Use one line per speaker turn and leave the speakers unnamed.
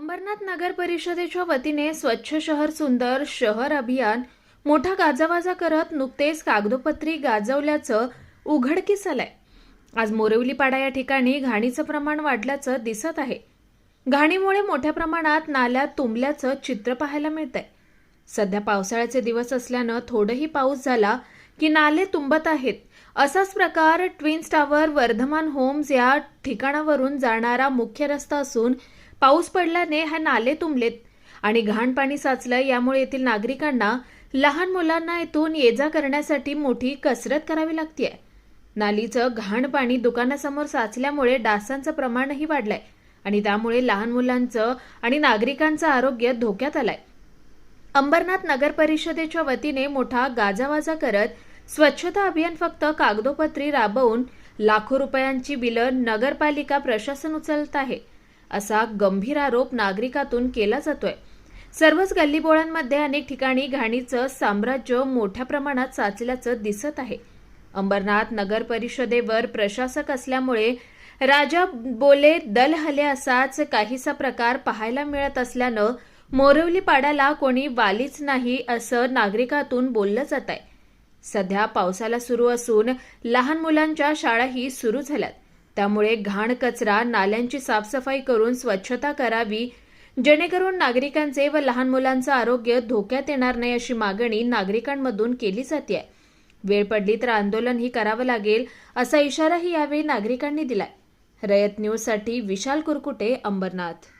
अंबरनाथ नगर परिषदेच्या वतीने स्वच्छ शहर सुंदर शहर अभियान मोठा गाजावाजा करत नुकतेच कागदोपत्री गाजवल्याचं उघडकीस आलंय. आज मोरवलीपाडा या ठिकाणी घाणीचं प्रमाण वाढल्याचं दिसत आहे. घाणीमुळे मोठ्या प्रमाणात नाल्यात तुंबल्याचं चित्र पाहायला मिळतंय. सध्या पावसाळ्याचे दिवस असल्यानं थोडंही पाऊस झाला की नाले तुंबत आहेत. असाच प्रकार ट्विन्स टावर वर्धमान होम्स या ठिकाणावरून जाणारा मुख्य रस्ता असून पाऊस पडल्याने हा नाले तुंबलेत आणि घाण पाणी साचलं यामुळे येथील नागरिकांना लहान मुलांना येथून ये जा करण्यासाठी मोठी कसरत करावी लागते नालीचं घाण पाणी दुकानासमोर साचल्यामुळे डासांचं प्रमाणही वाढलंय आणि त्यामुळे लहान मुलांचं आणि नागरिकांचं आरोग्य धोक्यात आलंय. अंबरनाथ नगर परिषदेच्या वतीने मोठा गाजावाजा करत स्वच्छता अभियान फक्त कागदोपत्री राबवून लाखो रुपयांची बिलं नगरपालिका प्रशासन उचलत आहे. असा गंभीर आरोप नागरिकातून केला जातोय. सर्वच गल्लीबोळांमध्ये अनेक ठिकाणी घाणीचं साम्राज्य मोठ्या प्रमाणात साचल्याचं दिसत आहे. अंबरनाथ नगर परिषदेवर प्रशासक असल्यामुळे राजा बोले दल हले असाच काहीसा प्रकार पाहायला मिळत असल्यानं मोरवली पाडाला कोणी वालीच नाही असं नागरिकातून बोललं जात आहे सध्या पावसाला सुरू असून लहान मुलांच्या शाळाही सुरू झाल्यात. त्यामुळे घाण कचरा नाल्यांची साफसफाई करून स्वच्छता करावी जेणेकरून नागरिकांचे व लहान मुलांचं आरोग्य धोक्यात येणार नाही अशी मागणी नागरिकांमधून केली जाते वेळ पडली तर आंदोलनही करावं लागेल असा इशाराही यावेळी नागरिकांनी दिलाय. रयत न्यूजसाठी विशाल कुरकुटे अंबरनाथ.